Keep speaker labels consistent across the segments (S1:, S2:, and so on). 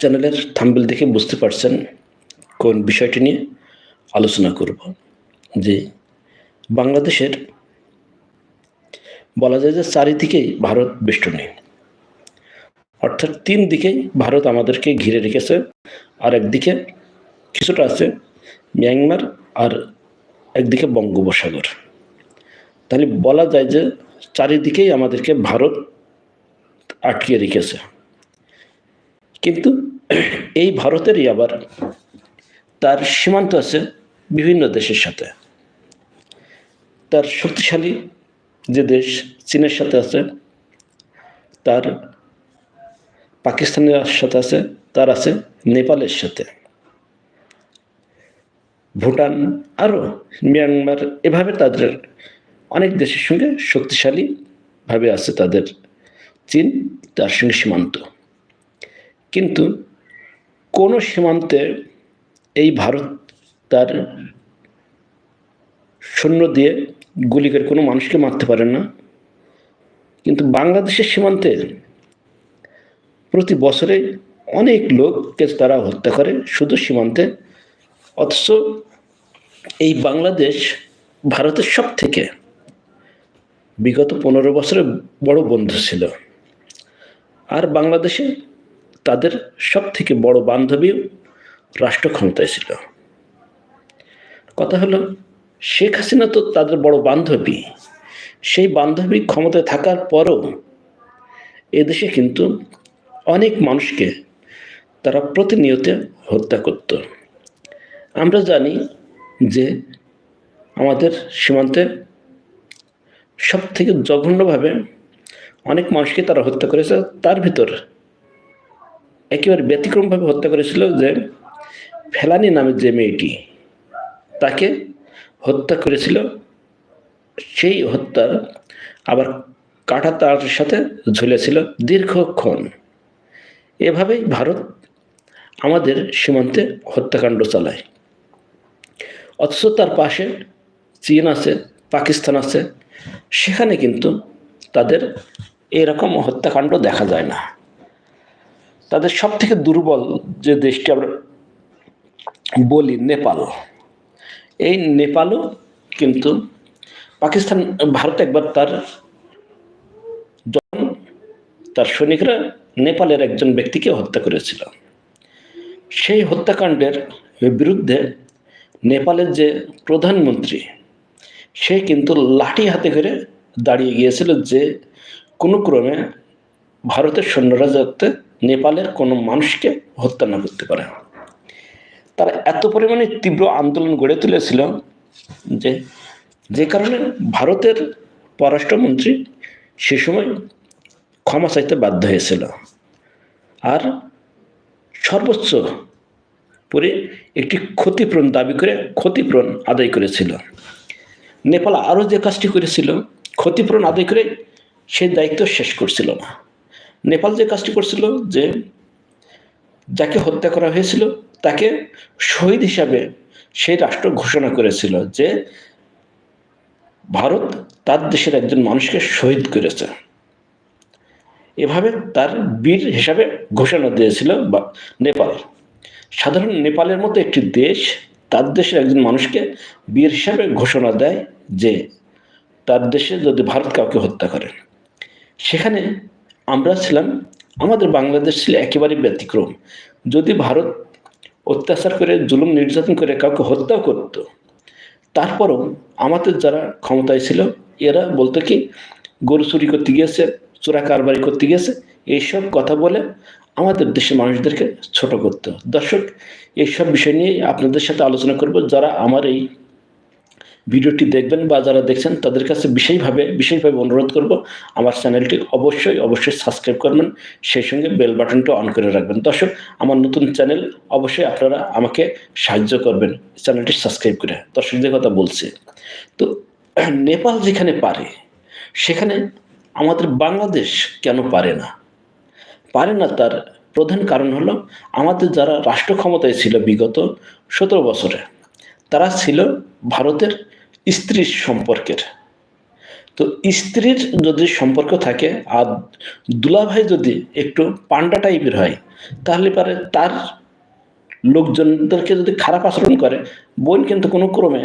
S1: চ্যানেলের থাম্বেল দেখে বুঝতে পারছেন কোন বিষয়টি নিয়ে আলোচনা করব। যে বাংলাদেশের বলা যায় যে চারিদিকেই ভারত বেষ্টনী। অর্থাৎ তিন দিকেই ভারত আমাদেরকে ঘিরে রেখেছে, আর একদিকে কিছুটা আছে মিয়ানমার আর একদিকে বঙ্গোপসাগর। তাহলে বলা যায় যে চারিদিকেই আমাদেরকে ভারত আটকে রেখেছে। কিন্তু এই ভারতেরই আবার তার সীমান্ত আছে বিভিন্ন দেশের সাথে। তার শক্তিশালী যে দেশ চীনের সাথে আছে, তার পাকিস্তানের সাথে আছে, তার আছে নেপালের সাথে। ভুটান আরও মিয়ানমার এভাবে তাদের অনেক দেশের সঙ্গে শক্তিশালীভাবে আছে তাদের চীন, তার সঙ্গে সীমান্ত। কিন্তু কোনো সীমান্তে এই ভারত তার সৈন্য দিয়ে গুলি করে কোনো মানুষকে মারতে পারে না। কিন্তু বাংলাদেশের সীমান্তে প্রতি বছরে অনেক লোককে তারা হত্যা করে শুধু সীমান্তে। অথচ এই বাংলাদেশ ভারতের সব থেকে বিগত পনেরো বছরে বড় বন্ধু ছিল। আর বাংলাদেশে তাদের সব থেকে বড় বান্ধবী রাষ্ট্র ক্ষমতায় ছিল। কথা হলো, শেখ হাসিনা তো তাদের বড় বান্ধবী। সেই বান্ধবী ক্ষমতায় থাকার পরও এদেশে কিন্তু অনেক মানুষকে তারা প্রতিনিয়ত হত্যা করত। আমরা জানি যে আমাদের সীমান্তে সব থেকে জঘন্যভাবে অনেক মানুষকে তারা হত্যা করেছে, তার ভিতর একেবারে ব্যতিক্রমভাবে হত্যা করেছিল যে ফেলানি নামের যে মেয়েটি, তাকে হত্যা করেছিল। সেই হত্যার আবার কাটা তার সাথে ঝুলেছিল দীর্ঘক্ষণ। এভাবেই ভারত আমাদের সীমান্তে হত্যাকাণ্ড চালায়। অথচ তার পাশে চীন আছে, পাকিস্তান আছে, সেখানে কিন্তু তাদের এরকম হত্যাকাণ্ড দেখা যায় না। তাদের সব থেকে দুর্বল যে দেশটি আমরা বলি নেপাল। এই নেপালও কিন্তু পাকিস্তান, ভারত একবার তার যখন তার সৈনিকরা নেপালের একজন ব্যক্তিকে হত্যা করেছিল। সেই হত্যাকাণ্ডের বিরুদ্ধে নেপালের যে প্রধানমন্ত্রী, সে কিন্তু লাঠি হাতে করে দাঁড়িয়ে গিয়েছিল যে কোনো ক্রমে ভারতের সৈন্যরা যাতে নেপালের কোনো মানুষকে হত্যা না করতে পারে। তারা এত পরিমাণে তীব্র আন্দোলন গড়ে তুলেছিল যে যে কারণে ভারতের পররাষ্ট্রমন্ত্রী সে সময় ক্ষমা চাইতে বাধ্য হয়েছিল। আর সর্বোচ্চ পরে একটি ক্ষতিপূরণ দাবি করে ক্ষতিপূরণ আদায় করেছিল। নেপাল আরও যে কাজটি করেছিল, ক্ষতিপূরণ আদায় করে সেই দায়িত্ব শেষ করছিল না। নেপাল যে কাজটি করছিল যে যাকে হত্যা করা হয়েছিল, তাকে শহীদ হিসাবে সেই রাষ্ট্র ঘোষণা করেছিল যে ভারত তার দেশের একজন মানুষকে শহীদ করেছে। এভাবে তার বীর হিসাবে ঘোষণা দিয়েছিল নেপাল। সাধারণ নেপালের মতো একটি দেশ তার দেশের একজন মানুষকে বীর হিসাবে ঘোষণা দেয় যে তার দেশে যদি ভারত কাউকে হত্যা করে। সেখানে আমরা ছিলাম, আমাদের বাংলাদেশ ছিল একেবারে ব্যতিক্রম। যদি ভারত অত্যাচার করে, জুলুম নির্যাতন করে কাউকে হত্যাও করত, তারপরও আমাদের যারা ক্ষমতায় ছিল, এরা বলতো কি, গরু চুরি করতে গিয়েছে, চোরা কারবারি করতে গিয়েছে, এইসব কথা বলে আমাদের দেশের মানুষদেরকে ছোট করতো। দর্শক, এইসব বিষয় নিয়ে আপনাদের সাথে আলোচনা করব, যারা আমার এই ভিডিওটি দেখবেন বা যারা দেখছেন, তাদের কাছে বিশেষভাবে বিশেষভাবে অনুরোধ করব, আমার চ্যানেলটি অবশ্যই অবশ্যই সাবস্ক্রাইব করবেন। সেই সঙ্গে বেল বাটনটা অন করে রাখবেন। দর্শক, আমার নতুন চ্যানেল অবশ্যই আপনারা আমাকে সাহায্য করবেন, চ্যানেলটি সাবস্ক্রাইব করে। দর্শক, যে কথা বলছে, তো নেপাল যেখানে পারে, সেখানে আমাদের বাংলাদেশ কেন পারে না? পারে না তার প্রধান কারণ হলো, আমাদের যারা রাষ্ট্র ক্ষমতায় ছিল বিগত সতেরো বছরে, তারা ছিল ভারতের স্ত্রীর সম্পর্কের। তো স্ত্রীর যদি সম্পর্ক থাকে আর দুলাভাই যদি একটু পান্ডা টাইপের হয়, তাহলে পারে তার লোকজনদেরকে যদি খারাপ আচরণ করে, বোন কিন্তু কোনো ক্রমে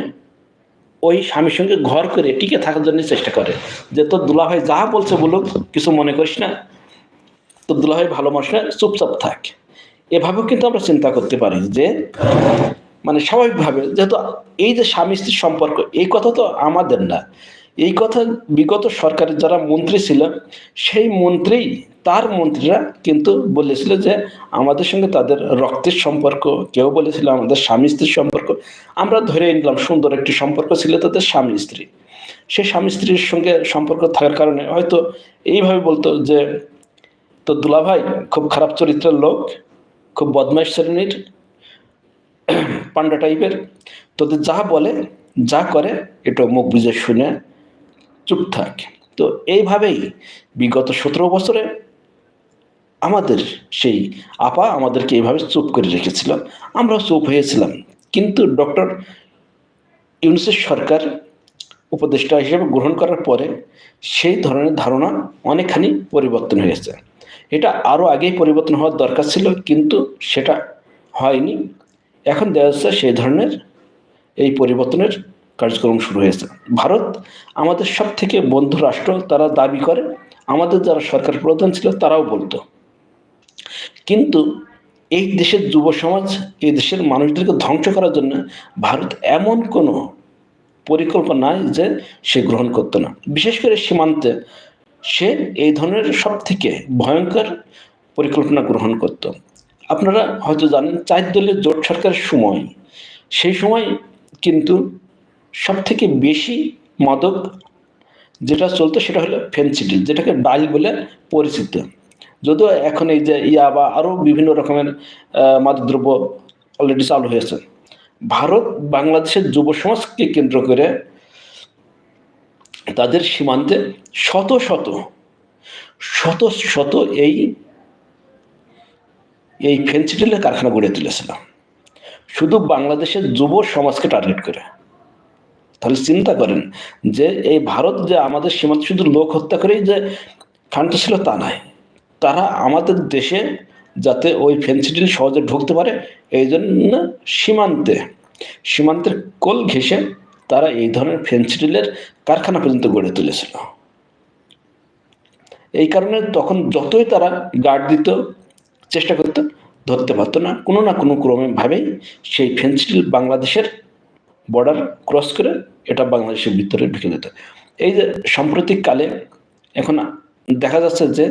S1: ওই স্বামীর সঙ্গে ঘর করে টিকে থাকার জন্য চেষ্টা করে যে তোর দুলাভাই যা বলছে বলুক, কিছু মনে করিস না। তো দুলাভাই ভালো মানুষ চুপচাপ থাক। এভাবেও কিন্তু আমরা চিন্তা করতে পারি যে মানে স্বাভাবিকভাবে যেহেতু এই যে স্বামী স্ত্রীর সম্পর্ক, এই কথা তো আমাদের না। এই কথা বিগত সরকারের যারা মন্ত্রী ছিল, সেই মন্ত্রী তার মন্ত্রীরা কিন্তু বলেছিল যে আমাদের সঙ্গে তাদের রক্তের সম্পর্ক, কেউ বলেছিল আমাদের স্বামী স্ত্রীর সম্পর্ক। আমরা ধরে নিলাম সুন্দর একটি সম্পর্ক ছিল তাদের স্বামী স্ত্রী। সেই স্বামী স্ত্রীর সঙ্গে সম্পর্ক থাকার কারণে হয়তো এইভাবে বলতো যে তো দুলাভাই খুব খারাপ চরিত্রের লোক, খুব বদমাইশ শ্রেণির পান্ডা টাইপের। তোদের যা বলে, যা করে এটা মুখ বুঝে শুনে চুপ থাক। তো এইভাবেই বিগত সতেরো বছরে আমাদের সেই আপা আমাদেরকে এইভাবে চুপ করে রেখেছিল আমরাও চুপ হয়েছিলাম। কিন্তু ডক্টর ইউনিসেফ সরকার উপদেষ্টা হিসেবে গ্রহণ করার পরে সেই ধরনের ধারণা অনেকখানি পরিবর্তন হয়েছে। এটা আরও আগেই পরিবর্তন হওয়ার দরকার ছিল, কিন্তু সেটা হয়নি। এখন দেখা যাচ্ছে সেই ধরনের এই পরিবর্তনের কার্যক্রম শুরু হয়েছে। ভারত আমাদের সব থেকে বন্ধু রাষ্ট্র, তারা দাবি করে, আমাদের যারা সরকার প্রধান ছিল, তারাও বলতো। কিন্তু এই দেশের যুব সমাজ, এই দেশের মানুষদেরকে ধ্বংস করার জন্য ভারত এমন কোনো পরিকল্পনা নাই যে সে গ্রহণ করতো না। বিশেষ করে সীমান্তে সে এই ধরনের সব থেকে ভয়ঙ্কর পরিকল্পনা গ্রহণ করত। আপনারা হয়তো জানেন, চার দলের জোট সরকারের সময়। সেই সময় কিন্তু সব থেকে বেশি মাদক যেটা চলতো সেটা হলো ফেন্সিডিল, যেটাকে ডাল বলে পরিচিত। যদিও এখন এই যে ইয়া বা আরও বিভিন্ন রকমের মাদকদ্রব্য অলরেডি চালু হয়েছে। ভারত বাংলাদেশের যুব সমাজকে কেন্দ্র করে তাদের সীমান্তে শত শত শত শত এই এই ফেন্সিডিলের কারখানা গড়ে তুলেছিল শুধু বাংলাদেশের যুব সমাজকে টার্গেট করে। তাহলে চিন্তা করেন যে এই ভারত যে আমাদের সীমান্ত শুধু লোক হত্যা করেই যে ক্ষান্ত ছিল তা নয়, তারা আমাদের দেশে যাতে ওই ফেন্সিডিল সহজে ঢুকতে পারে, এই জন্য সীমান্তে, সীমান্তের কোল ঘেঁষে তারা এই ধরনের ফেন্সিডিলের কারখানা পর্যন্ত গড়ে তুলেছিল। এই কারণে তখন যতই তারা গার্ড দিত চেষ্টা করত, ধরতে পারতো না। কোনো না কোনো ক্রমে ভাবেই সেই ফেন্সিডিল বাংলাদেশের বর্ডার ক্রস করে এটা বাংলাদেশের ভিতরে ঢুকে যেত। এই যে সাম্প্রতিককালে এখন দেখা যাচ্ছে যে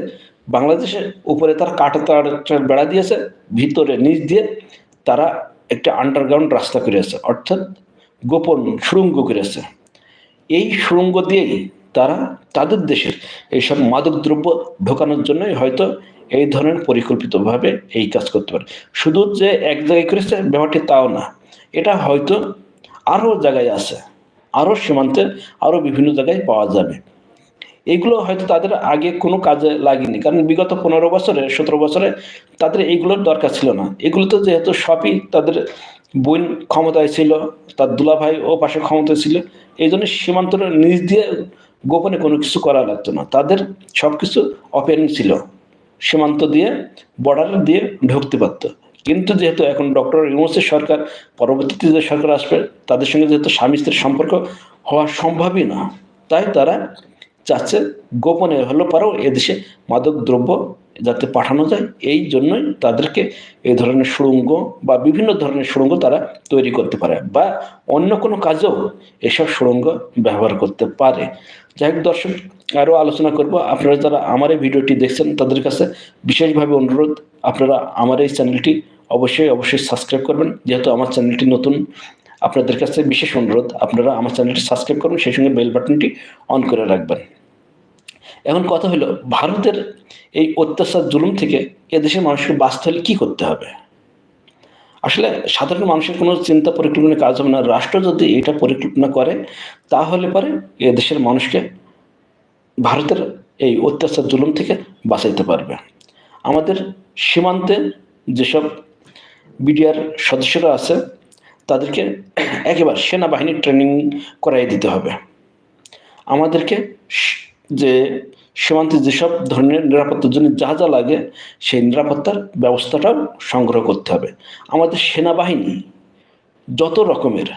S1: বাংলাদেশের উপরে তার কাটা তার বেড়া দিয়েছে, ভিতরে নিচ দিয়ে তারা একটা আন্ডারগ্রাউন্ড রাস্তা করেছে, অর্থাৎ গোপন সুড়ঙ্গ করেছে। এই সুড়ঙ্গ দিয়েই তারা তাদের দেশের এইসব মাদকদ্রব্য ঢোকানোর জন্যই হয়তো এই ধরনের পরিকল্পিতভাবে এই কাজ করতে পারে। শুধু যে এক জায়গায় করেছে, ব্যাপারটি তাও না। এটা হয়তো আরও জায়গায় আছে, আরও সীমান্তে, আরও বিভিন্ন জায়গায় পাওয়া যাবে। এগুলো হয়তো তাদের আগে কোনো কাজে লাগেনি। কারণ বিগত পনেরো বছরে, সতেরো বছরে তাদের এইগুলোর দরকার ছিল না। এগুলো তো যেহেতু সবই তাদের বোন ক্ষমতায় ছিল, তার দুলাভাই ও পাশে ক্ষমতায় ছিল, এই জন্য সীমান্তর নিজ দিয়ে গোপনে কোনো কিছু করা লাগতো না। তাদের সব কিছু ওপেন ছিল। সীমান্ত দিয়ে বর্ডার দিয়ে ঢুকতে পারতো। কিন্তু যেহেতু এখন ডক্টর ইউনুসের সরকার, পরবর্তীতে যে সরকার আসবে, তাদের সঙ্গে যেহেতু স্বামী স্ত্রীর সম্পর্ক হওয়া সম্ভবই না। তাই তারা চাচ্ছে গোপনে হলো পারেও এদেশে মাদক দ্রব্য যাতে পাঠানো যায়, এই জন্যই তাদেরকে এই ধরনের সুড়ঙ্গ বা বিভিন্ন ধরনের সুড়ঙ্গ তারা তৈরি করতে পারে বা অন্য কোনো কাজেও এসব সুড়ঙ্গ ব্যবহার করতে পারে। যাই হোক দর্শক, আরও আলোচনা করব। আপনারা যারা আমার এই ভিডিওটি দেখছেন তাদের কাছে বিশেষভাবে অনুরোধ, আপনারা আমার এই চ্যানেলটি অবশ্যই অবশ্যই সাবস্ক্রাইব করবেন। যেহেতু আমার চ্যানেলটি নতুন, আপনাদের কাছে বিশেষ অনুরোধ, আপনারা আমার চ্যানেলটি সাবস্ক্রাইব করবেন সেই সঙ্গে বেল বাটনটি অন করে রাখবেন। এখন কথা হলো, ভারতের এই অত্যাচার, জুলুম থেকে এদেশের মানুষকে বাঁচতে হলে কী করতে হবে? আসলে সাধারণ মানুষের কোনো চিন্তা পরিকল্পনা কাজ হবে না। রাষ্ট্র যদি এটা পরিকল্পনা করে, তাহলে পরে এদেশের মানুষকে ভারতের এই অত্যাচার, জুলুম থেকে বাঁচাইতে পারবে। আমাদের সীমান্তে যেসব বিডিআর সদস্যরা আছে, তাদেরকে একেবারে সেনাবাহিনীর ট্রেনিং করাই দিতে হবে। আমাদেরকে যে সীমান্তে যেসব ধরনের নিরাপত্তার জন্য যা যা লাগে, সেই নিরাপত্তার ব্যবস্থাটাও সংগ্রহ করতে হবে। আমাদের সেনাবাহিনী যত রকমের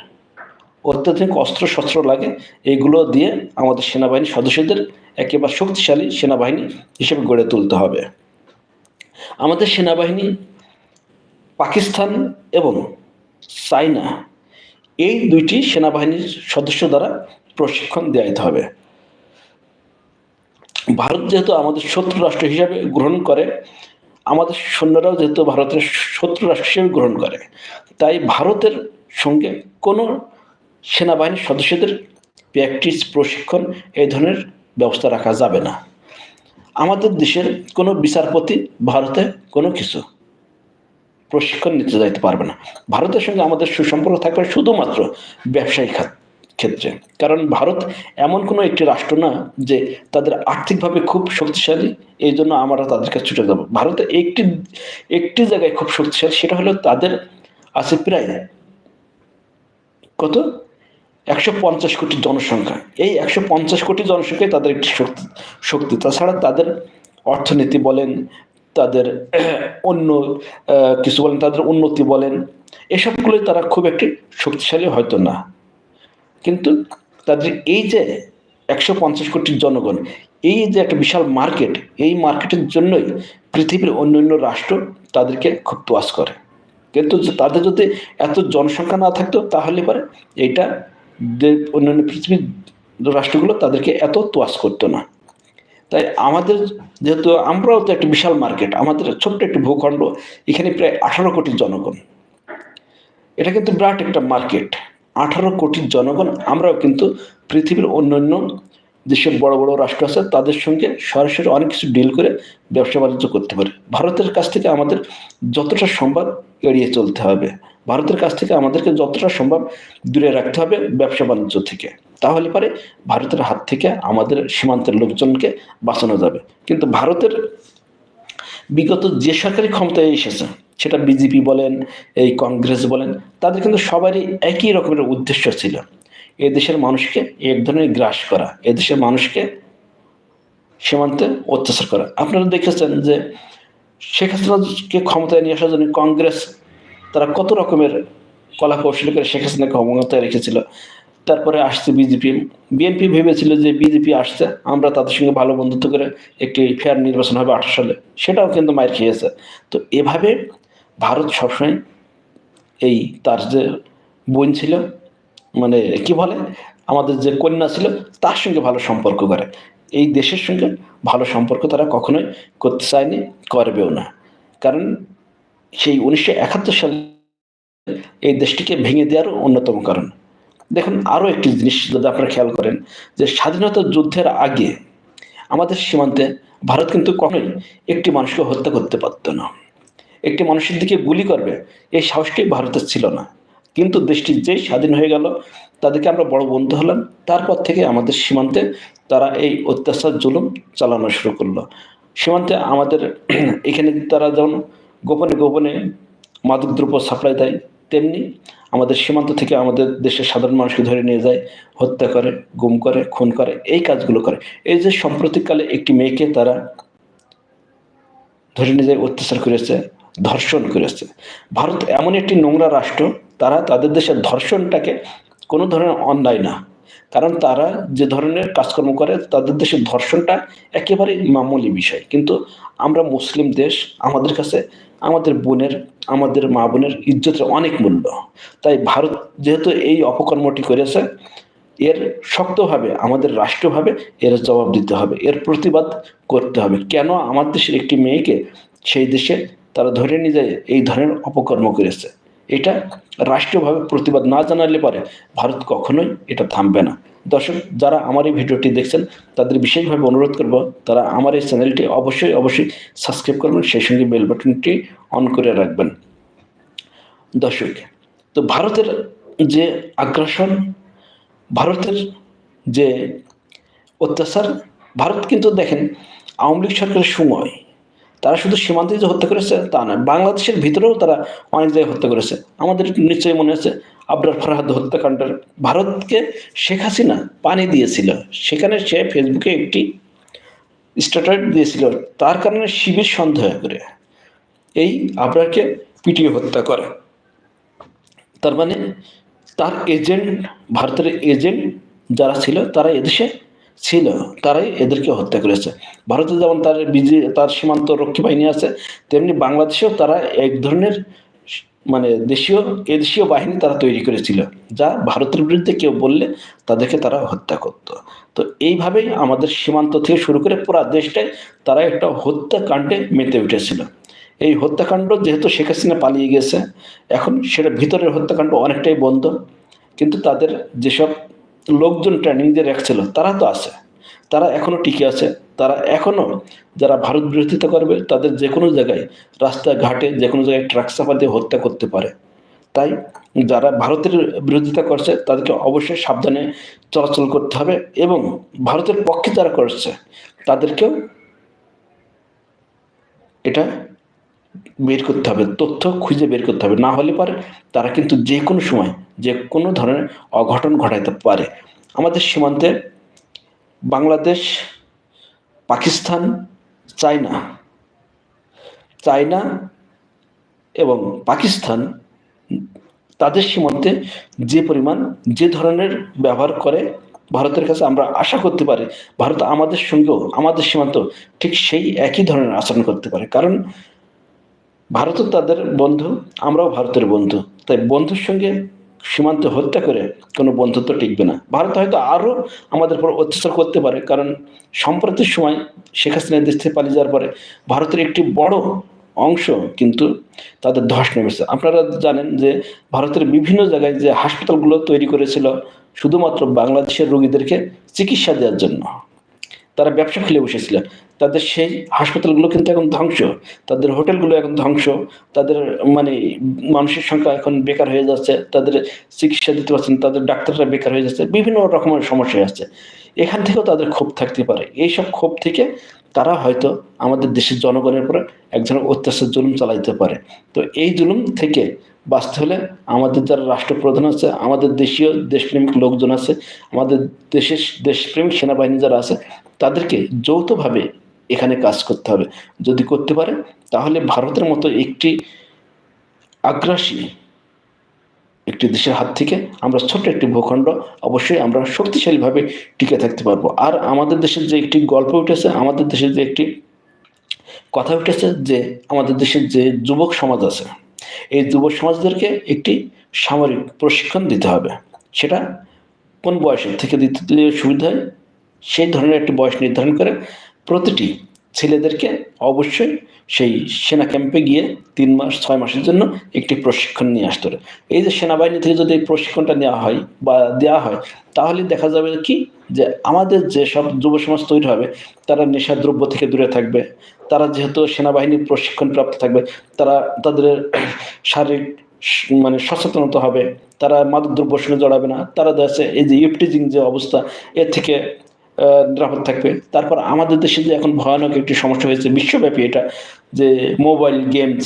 S1: অত্যাধুনিক অস্ত্র শস্ত্র লাগে, এগুলো দিয়ে আমাদের সেনাবাহিনী সদস্যদের একেবারে শক্তিশালী সেনাবাহিনী হিসেবে গড়ে তুলতে হবে। আমাদের সেনাবাহিনী পাকিস্তান এবং চায়না এই দুইটি সেনাবাহিনীর সদস্য দ্বারা প্রশিক্ষণ দেওয়াইতে হবে। ভারত যেহেতু আমাদের শত্রু রাষ্ট্র হিসাবে গ্রহণ করে, আমাদের সৈন্যরাও যেহেতু ভারতের শত্রু রাষ্ট্র হিসেবে গ্রহণ করে, তাই ভারতের সঙ্গে কোনো সেনাবাহিনীর সদস্যদের প্র্যাকটিস, প্রশিক্ষণ এই ধরনের ব্যবস্থা রাখা যাবে না। আমাদের দেশের কোনো বিচারপতি ভারতে কোনো কিছু প্রশিক্ষণ নিতে যাইতে পারবে না। ভারতের সঙ্গে আমাদের সুসম্পর্ক থাকবে শুধুমাত্র ব্যবসায়িক খাত- ক্ষেত্রে। কারণ ভারত এমন কোনো একটি রাষ্ট্র না যে তাদের আর্থিকভাবে খুব শক্তিশালী, এই জন্য আমরা তাদের কাছে ছুটে যাব। ভারতে একটি একটি জায়গায় খুব শক্তিশালী, সেটা হলো তাদের আছে প্রায় কত? একশো পঞ্চাশ কোটি জনসংখ্যা। এই একশো পঞ্চাশ কোটি জনসংখ্যায় তাদের একটি শক্তি শক্তি। তাছাড়া তাদের অর্থনীতি বলেন, তাদের অন্য কিছু বলেন, তাদের উন্নতি বলেন, এসবগুলোই তারা খুব একটি শক্তিশালী হয়তো না। কিন্তু তাদের এই যে একশো পঞ্চাশ কোটি জনগণ, এই যে একটা বিশাল মার্কেট, এই মার্কেটের জন্যই পৃথিবীর অন্য অন্য রাষ্ট্র তাদেরকে খুব তোয়াজ করে। কিন্তু তাদের যদি এত জনসংখ্যা না থাকতো, তাহলে পরে এইটা যে অন্যান্য পৃথিবীর রাষ্ট্রগুলো তাদেরকে এত তোয়াজ করতো না। তাই আমাদের যেহেতু আমরাও তো একটা বিশাল মার্কেট, আমাদের ছোট্ট একটি ভূখণ্ড, এখানে প্রায় আঠারো কোটি জনগণ। এটা কিন্তু বিরাট একটা মার্কেট। আঠারো কোটি জনগণ, আমরাও কিন্তু পৃথিবীর অন্যান্য দেশের বড় বড় রাষ্ট্র আছে, তাদের সঙ্গে সরাসরি অনেক কিছু ডিল করে ব্যবসা বাণিজ্য করতে পারে। ভারতের কাছ থেকে আমাদের যতটা সম্ভব এড়িয়ে চলতে হবে। ভারতের কাছ থেকে আমাদেরকে যতটা সম্ভব দূরে রাখতে হবে ব্যবসা বাণিজ্য থেকে। তাহলে পরে ভারতের হাত থেকে আমাদের সীমান্তের লোকজনকে বাঁচানো যাবে। কিন্তু ভারতের বিগত যে সরকারি ক্ষমতায় এসেছে সেটা বিজেপি বলেন, এই কংগ্রেস বলেন, তাদের কিন্তু সবারই একই রকমের উদ্দেশ্য ছিল। এ দেশের মানুষকে এক ধরনের গ্রাস করা, এ দেশের মানুষকে সীমান্তে অত্যাচার করা। আপনারা দেখেছেন যে শেখ হাসিনাকে ক্ষমতায় নিয়ে আসার জন্য কংগ্রেস তারা কত রকমের কলা কৌশল করে শেখ হাসিনাকে ক্ষমতায় রেখেছিল। তারপরে আসছে বিজেপি। বিএনপি ভেবেছিল যে বিজেপি আসছে, আমরা তাদের সঙ্গে ভালো বন্ধুত্ব করে একটি ফেয়ার নির্বাচন হবে আঠারো সালে। সেটাও কিন্তু মায়ের খেয়েছে। তো এভাবে ভারত সবসময় এই তার যে বোন ছিল মানে কি বলে, আমাদের যে কন্যা ছিল, তার সঙ্গে ভালো সম্পর্ক করে। এই দেশের সঙ্গে ভালো সম্পর্ক তারা কখনোই করতে চায়নি, করবেও না। কারণ সেই উনিশশো একাত্তর সালে এই দেশটিকে ভেঙে দেওয়ার অন্যতম কারণ। দেখুন আরও একটি জিনিস যদি আপনারা খেয়াল করেন, যে স্বাধীনতা যুদ্ধের আগে আমাদের সীমান্তে ভারত কিন্তু কখনোই একটি মানুষকে হত্যা করতে পারতো না। একটি মানুষের দিকে গুলি করবে, এই সাহসটি ভারতের ছিল না। কিন্তু দেশটি যেই স্বাধীন হয়ে গেল, তাদেরকে আমরা বড় বন্ধু হলাম। তারপর থেকে আমাদের সীমান্তে তারা এই অত্যাচার, জুলুম চালানো শুরু করল। সীমান্তে আমাদের এখানে তারা যেমন গোপনে গোপনে মাদকদ্রব্য সাপ্লাই দেয় তেমনি আমাদের সীমান্ত থেকে আমাদের দেশের সাধারণ মানুষকে ধরে নিয়ে যায়, হত্যা করে, গুম করে, খুন করে, এই কাজগুলো করে। এই যে সাম্প্রতিককালে একটি মেয়েকে তারা ধরে নিয়ে যায়, অত্যাচার করেছে, ধর্ষণ করেছে। ভারত এমন একটি নোংরা রাষ্ট্র, তারা তাদের দেশের ধর্ষণটাকে কোনো ধরনের অন্যায় না। কারণ তারা যে ধরনের কাজকর্ম করে, তাদের দেশের ধর্ষণটা একেবারে মামুলি বিষয়। কিন্তু আমরা মুসলিম দেশ, আমাদের কাছে আমাদের বোনের, আমাদের মা বোনের ইজ্জতের অনেক মূল্য। তাই ভারত যেহেতু এই অপকর্মটি করেছে, এর শক্তভাবে, আমাদের রাষ্ট্রভাবে এর জবাব দিতে হবে, এর প্রতিবাদ করতে হবে। কেন আমার দেশের একটি মেয়েকে সেই দেশে তারা ধরে নিয়ে যায়, এই ধরনের অপকর্ম করেছে? এটা রাষ্ট্রীয়ভাবে প্রতিবাদ না জানালে পারে ভারত কখনোই এটা থামবে না। দর্শক, যারা আমার এই ভিডিওটি দেখছেন, তাদের বিশেষভাবে অনুরোধ করব, তারা আমার এই চ্যানেলটি অবশ্যই অবশ্যই সাবস্ক্রাইব করবেন, সেই সঙ্গে বেল বাটনটি অন করে রাখবেন। দর্শক, তো ভারতের যে আগ্রাসন, ভারতের যে অত্যাচার, ভারত কিন্তু দেখেন, আওয়ামী লীগ সরকারের সময় তারা শুধু সীমান্তে যে হত্যা করেছে তা নয়, বাংলাদেশের ভিতরেও তারা অনেক জায়গায় হত্যা করেছে। আমাদের নিশ্চয়ই মনে আছে আবরার ফরহাদ হত্যাকাণ্ডের ভারতকে শেখ হাসিনা পানি দিয়েছিল। সেখানে সে ফেসবুকে একটি স্ট্যাটাস দিয়েছিল, তার কারণে শিবির সন্দেহ করে। এই আবরারকে পিটিয়ে হত্যা করে। তার মানে তার এজেন্ট, ভারতের এজেন্ট যারা ছিল, তারা এদেশে ছিল, তারাই এদেরকে হত্যা করেছে। ভারতে যেমন তার বিজি, তার সীমান্ত রক্ষী বাহিনী আছে, তেমনি বাংলাদেশেও তারা এক ধরনের মানে দেশীয়, এদেশীয় বাহিনী তারা তৈরি করেছিল, যা ভারতের বিরুদ্ধে কেউ বললে তাদেরকে তারা হত্যা করত। তো এইভাবেই আমাদের সীমান্ত থেকে শুরু করে পুরো দেশটায় তারা একটা হত্যাকাণ্ডে মেতে উঠেছিল। এই হত্যাকাণ্ড যেহেতু শেখ হাসিনা পালিয়ে গেছে, এখন সেটা ভিতরের হত্যাকাণ্ড অনেকটাই বন্ধ, কিন্তু তাদের যেসব লোকজন ট্রেনিং দিয়ে রাখছিল তারা তো আছে। তারা এখনও টিকে আছে। তারা এখনও যারা ভারত বিরোধিতা করবে, তাদের যে কোনো জায়গায়, রাস্তাঘাটে যে কোনো জায়গায় ট্রাক চাপা দিয়ে হত্যা করতে পারে। তাই যারা ভারতের বিরোধিতা করছে, তাদেরকে অবশ্যই সাবধানে চলাচল করতে হবে এবং ভারতের পক্ষে যারা করছে, তাদেরকেও এটা বের করতে হবে, তথ্য খুঁজে বের করতে হবে। না হলে পারে তারা কিন্তু যে কোনো সময়, যে কোনো ধরনের অঘটন ঘটাইতে পারে। আমাদের সীমান্তে বাংলাদেশ, পাকিস্তান, চায়না চায়না এবং পাকিস্তান তাদের সীমান্তে যে পরিমাণ, যে ধরনের ব্যবহার করে ভারতের কাছে আমরা আশা করতে পারি, ভারত আমাদের সঙ্গেও, আমাদের সীমান্ত ঠিক সেই একই ধরনের আচরণ করতে পারে। কারণ ভারতও তাদের বন্ধু, আমরাও ভারতের বন্ধু। তাই বন্ধুর সঙ্গে সীমান্ত হত্যা করে কোনো বন্ধুত্ব টিকবে না। ভারত হয়তো আরও আমাদের উপর অত্যাচার করতে পারে, কারণ সম্প্রতির সময় শেখ হাসিনা দেশ থেকে পালিয়ে যাওয়ার পরে ভারতের একটি বড় অংশ কিন্তু তাদের ধস নেমেছে। আপনারা জানেন যে ভারতের বিভিন্ন জায়গায় যে হাসপাতালগুলো তৈরি করেছিল, শুধুমাত্র বাংলাদেশের রোগীদেরকে চিকিৎসা দেওয়ার জন্য, তারা ব্যবসা খুলে বসেছিল। তাদের সেই হাসপাতালগুলো কিন্তু এখন ধ্বংস। তাদের হোটেলগুলো এখন ধ্বংস। তাদের মানে মানুষের সংখ্যা এখন বেকার হয়ে যাচ্ছে। তাদের চিকিৎসা দিতে পারছেন তাদের ডাক্তাররা বেকার হয়ে যাচ্ছে। বিভিন্ন রকমের সমস্যা আছে এখান থেকেও তাদের ক্ষোভ থাকতে পারে। এইসব ক্ষোভ থেকে তারা হয়তো আমাদের দেশের জনগণের উপরে এক ধরনের অত্যাচার জুলুম চালাইতে পারে। তো এই জুলুম থেকে বাঁচতে হলে আমাদের যারা রাষ্ট্রপ্রধান আছে, আমাদের দেশীয় দেশপ্রেমিক লোকজন আছে, আমাদের দেশের দেশপ্রেমিক সেনাবাহিনী যারা আছে, তাদেরকে যৌথভাবে এখানে কাজ করতে হবে। যদি করতে পারে, তাহলে ভারতের মতো একটি আগ্রাসী একটি দেশের হাত থেকে আমরা ছোট্ট একটি ভূখণ্ড অবশ্যই আমরা শক্তিশালীভাবে টিকে থাকতে পারব। আর আমাদের দেশের যে একটি গল্প উঠেছে, আমাদের দেশের যে একটি কথা উঠেছে যে, আমাদের দেশের যে যুবক সমাজ আছে, এই যুব সমাজদেরকে একটি সামরিক প্রশিক্ষণ দিতে হবে। সেটা কোন বয়সের থেকে দিতে সুবিধা হয়? সেই ধরনের একটি বয়স নির্ধারণ করে প্রতিটি ছেলেদেরকে অবশ্যই সেই সেনা ক্যাম্পে গিয়ে তিন মাস, ছয় মাসের জন্য একটি প্রশিক্ষণ নিয়ে আসতে হবে। এই যে সেনাবাহিনী থেকে যদি এই প্রশিক্ষণটা নেওয়া হয় বা দেওয়া হয়, তাহলে দেখা যাবে কি যে আমাদের যে সব যুব সমাজ তৈরি হবে, তারা নেশাদ্রব্য থেকে দূরে থাকবে, তারা যেহেতু সেনাবাহিনীর প্রশিক্ষণ প্রাপ্ত থাকবে, তারা তাদের শারীরিক মানে সচেতনতা হবে, তারা মাদকদ্রব্য সঙ্গে জড়াবে না, তারা দেশে এই যে ইফটিজিং যে অবস্থা, এর থেকে নিরাপদ থাকবে। তারপর আমাদের দেশে যে এখন ভয়ানক একটি সমস্যা হয়েছে বিশ্বব্যাপী এটা, যে মোবাইল গেমস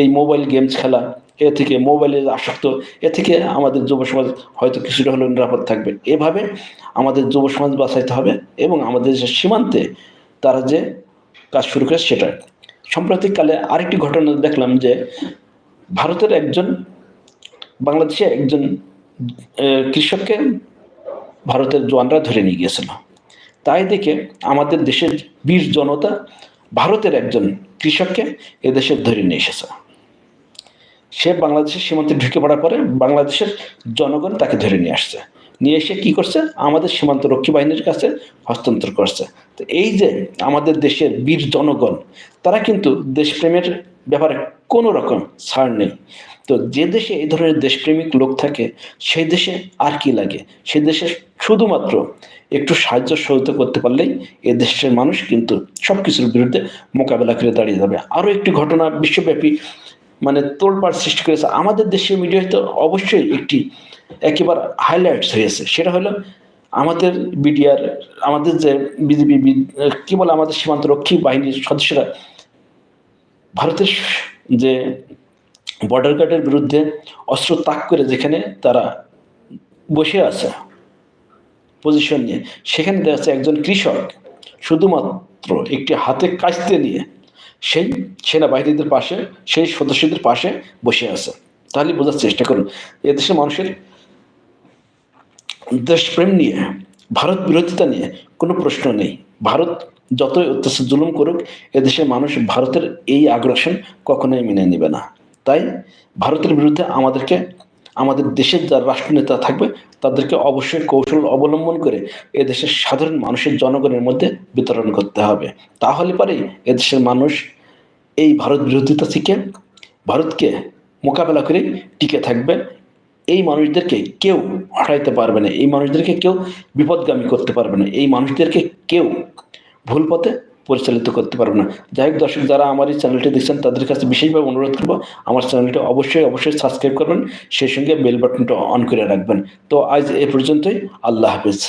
S1: এই মোবাইল গেমস খেলা, এ থেকে মোবাইলের আসক্ত, এ থেকে আমাদের যুব সমাজ হয়তো কিছুটা হলেও নিরাপদ থাকবে। এভাবে আমাদের যুব সমাজ বাঁচাইতে হবে এবং আমাদের দেশের সীমান্তে তারা যে কাজ শুরু করে সেটা। সাম্প্রতিককালে আরেকটি ঘটনা দেখলাম যে ভারতের একজন বাংলাদেশে একজন কৃষককে ভারতের জোয়ানরা ধরে নিয়ে গিয়েছিল। তাই দেখে আমাদের দেশের বীর জনতা ভারতের একজন কৃষককে এদেশে ধরে নিয়ে এসেছে। সে বাংলাদেশের সীমান্তে ঢুকে পড়ার পরে বাংলাদেশের জনগণ তাকে ধরে নিয়ে আসছে। নিয়ে এসে কি করছে? আমাদের সীমান্ত রক্ষী বাহিনীর কাছে হস্তান্তর করছে। তো এই যে আমাদের দেশের বীর জনগণ, তারা কিন্তু দেশপ্রেমের ব্যাপারে কোনো রকম ছাড় নেই। তো যে দেশে এই ধরনের দেশপ্রেমিক লোক থাকে, সেই দেশে আর কি লাগে? সে দেশে শুধুমাত্র একটু সাহায্য সহযোগিতা করতে পারলেই এ দেশের মানুষ কিন্তু সব কিছুর বিরুদ্ধে মোকাবেলা করে দাঁড়িয়ে যাবে। আরও একটি ঘটনা বিশ্বব্যাপী মানে তোলপাড় সৃষ্টি করেছে। আমাদের দেশীয় মিডিয়ায় তো অবশ্যই একটি একেবারে হাইলাইটস হয়েছে সেটা হলো আমাদের বিডিআর, আমাদের যে বিজেপি কী বলে আমাদের সীমান্ত রক্ষী বাহিনীর সদস্যরা ভারতের যে বর্ডার গার্ডের বিরুদ্ধে অস্ত্র তাক করে যেখানে তারা বসে আছে পজিশন নিয়ে। সেখানে দেখা যাচ্ছে একজন কৃষক, শুধুমাত্র একটি হাতে কাস্তে নিয়ে সেই সেনাবাহিনীদের পাশে, সেই সদস্যদের পাশে বসে আছে। তাহলে বোঝার চেষ্টা করুন, এদেশের মানুষের দেশপ্রেম নিয়ে, ভারত বিরোধিতা নিয়ে কোনো প্রশ্ন নেই। ভারত যতই অত্যাচার, জুলুম করুক, এদেশের মানুষ ভারতের এই আগ্রাসন কখনোই মেনে নেবে না। তাই ভারতের বিরুদ্ধে আমাদেরকে, আমাদের দেশের যারা রাষ্ট্রনেতা থাকবে, তাদেরকে অবশ্যই কৌশল অবলম্বন করে এদেশের সাধারণ মানুষের জনগণের মধ্যে বিতরণ করতে হবে। তাহলে পরেই এদেশের মানুষ এই ভারত বিরোধিতা থেকে, ভারতকে মোকাবেলা করে টিকে থাকবে। এই মানুষদেরকে কেউ হটাইতে পারবে না। এই মানুষদেরকে কেউ বিপদগামী করতে পারবে না। এই মানুষদেরকে কেউ ভুল পথে পরিচালিত করতে পারবে না। যাই হোক, দর্শক, যারা আমার এই চ্যানেলটি দেখছেন, তাদের কাছে বিশেষভাবে অনুরোধ করব, আমার চ্যানেলটি অবশ্যই অবশ্যই সাবস্ক্রাইব করবেন, সেই সঙ্গে বেল বাটনটা অন করে রাখবেন। তো আজ এ পর্যন্তই, আল্লাহ হাফিজ।